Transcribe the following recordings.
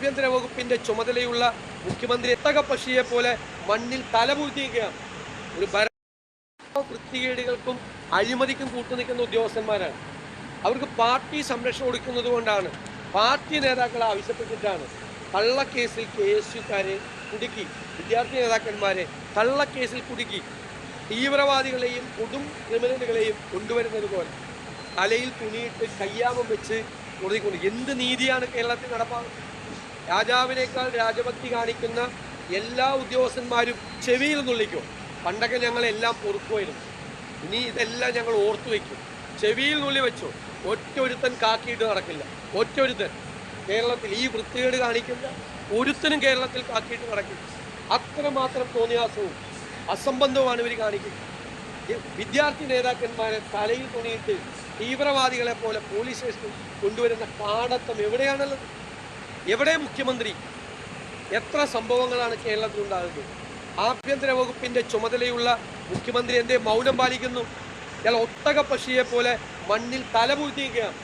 ആഭ്യന്തര വകുപ്പിന്റെ ചുമതലയുള്ള മുഖ്യമന്ത്രി എത്തകപ്പക്ഷിയെ പോലെ മണ്ണിൽ തലപൂഴ്ത്തിയിരിക്കുകയാണ് ഒരു ഭരണ വൃത്തികേടുകൾക്കും അഴിമതിക്കും കൂട്ടുനിൽക്കുന്ന ഉദ്യോഗസ്ഥന്മാരാണ്. അവർക്ക് പാർട്ടി സംരക്ഷണം കൊടുക്കുന്നത് കൊണ്ടാണ്. പാർട്ടി നേതാക്കളെ ആവശ്യപ്പെട്ടിട്ടാണ് കള്ളക്കേസിൽ കെ എസ് യുക്കാരെ കുടുക്കി. വിദ്യാർത്ഥി നേതാക്കന്മാരെ കള്ളക്കേസിൽ കുടുക്കി. തീവ്രവാദികളെയും കൊടും ക്രിമിനലുകളെയും കൊണ്ടുവരുന്നത് പോലെ തലയിൽ തുണിയിട്ട് കയ്യാമം വെച്ച് കൊടുത്തിക്കൊണ്ട് എന്ത് നീതിയാണ് കേരളത്തിൽ നടപ്പാക്കുന്നത്? രാജാവിനേക്കാൾ രാജഭക്തി കാണിക്കുന്ന എല്ലാ ഉദ്യോഗസ്ഥന്മാരും ചെവിയിൽ നുള്ളിക്കും. പണ്ടൊക്കെ ഞങ്ങളെല്ലാം പൊറുക്കുമായിരുന്നു. ഇനി ഇതെല്ലാം ഞങ്ങൾ ഓർത്തു വയ്ക്കും. ചെവിയിൽ നുള്ളി വെച്ചു. ഒറ്റൊരുത്തൻ കാക്കിയിട്ട് നടക്കില്ല. ഒറ്റൊരുത്തൻ. കേരളത്തിൽ ഈ വൃത്തികേട് കാണിക്കുന്ന ഒരുത്തനും കേരളത്തിൽ കാക്കിയിട്ട് നടക്കില്ല. അത്രമാത്രം തോന്നിയാസവും അസംബന്ധവുമാണ് ഇവർ കാണിക്കുന്നത്. വിദ്യാർത്ഥി നേതാക്കന്മാരെ തലയിൽ തുണിയിട്ട് തീവ്രവാദികളെ പോലെ പോലീസ് സ്റ്റേഷനിൽ കൊണ്ടുവരുന്ന പാടത്തം എവിടെയാണുള്ളത്? എവിടെ മുഖ്യമന്ത്രി? എത്ര സംഭവങ്ങളാണ് കേരളത്തിൽ ഉണ്ടാകുന്നത് ആഭ്യന്തര വകുപ്പിന്റെ ചുമതലയുള്ള മുഖ്യമന്ത്രി എന്തേ മൗനം പാലിക്കുന്നു? ഇയാൾ ഒട്ടക പക്ഷിയെ പോലെ മണ്ണിൽ തലപൂഴ്ത്തിയിരിക്കുകയാണ്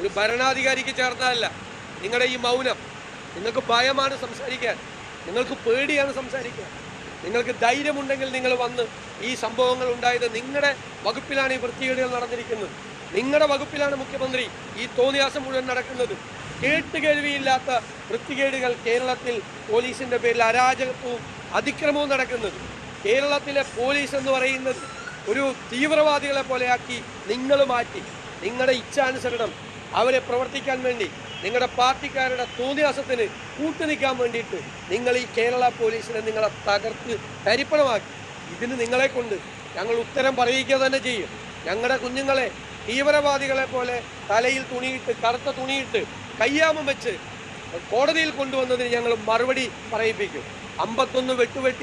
ഒരു ഭരണാധികാരിക്ക് ചേർന്നതല്ല നിങ്ങളുടെ ഈ മൗനം. നിങ്ങൾക്ക് ഭയമാണ് സംസാരിക്കാൻ. നിങ്ങൾക്ക് പേടിയാണ് സംസാരിക്കാൻ. നിങ്ങൾക്ക് ധൈര്യമുണ്ടെങ്കിൽ നിങ്ങൾ വന്ന് ഈ സംഭവങ്ങൾ ഉണ്ടായത് നിങ്ങളുടെ വകുപ്പിലാണ് ഈ വൃത്തികേടുകൾ നടന്നിരിക്കുന്നത്. നിങ്ങളുടെ വകുപ്പിലാണ് മുഖ്യമന്ത്രി ഈ തോന്നിയാസം മുഴുവൻ നടക്കുന്നത്. കേട്ടുകേൾവിയില്ലാത്ത വൃത്തികേടുകൾ കേരളത്തിൽ പോലീസിന്റെ പേരിൽ അരാജകത്വവും അതിക്രമവും നടക്കുന്നത്. കേരളത്തിലെ പോലീസ് എന്ന് പറയുന്നത് ഒരു തീവ്രവാദികളെ പോലെയാക്കി നിങ്ങൾ മാറ്റി നിങ്ങളുടെ ഇച്ഛാനുസരണം അവരെ പ്രവർത്തിക്കാൻ വേണ്ടി നിങ്ങളുടെ പാർട്ടിക്കാരുടെ തോന്നിയാസത്തിന് കൂട്ടുനിൽക്കാൻ വേണ്ടിയിട്ട് നിങ്ങൾ ഈ കേരള പോലീസിനെ നിങ്ങളെ തകർത്ത് തരിപ്പണമാക്കി. ഇതിന് നിങ്ങളെ കൊണ്ട് ഞങ്ങൾ ഉത്തരം പറയിക്കുക തന്നെ ചെയ്യും. ഞങ്ങളുടെ കുഞ്ഞുങ്ങളെ തീവ്രവാദികളെ പോലെ തലയിൽ തുണിയിട്ട് കറുത്ത തുണിയിട്ട് കയ്യാമം വെച്ച് കോടതിയിൽ കൊണ്ടുവന്നതിന് ഞങ്ങൾ മറുപടി പറയിപ്പിക്കും. അമ്പത്തൊന്ന് വെട്ടുവെട്ടി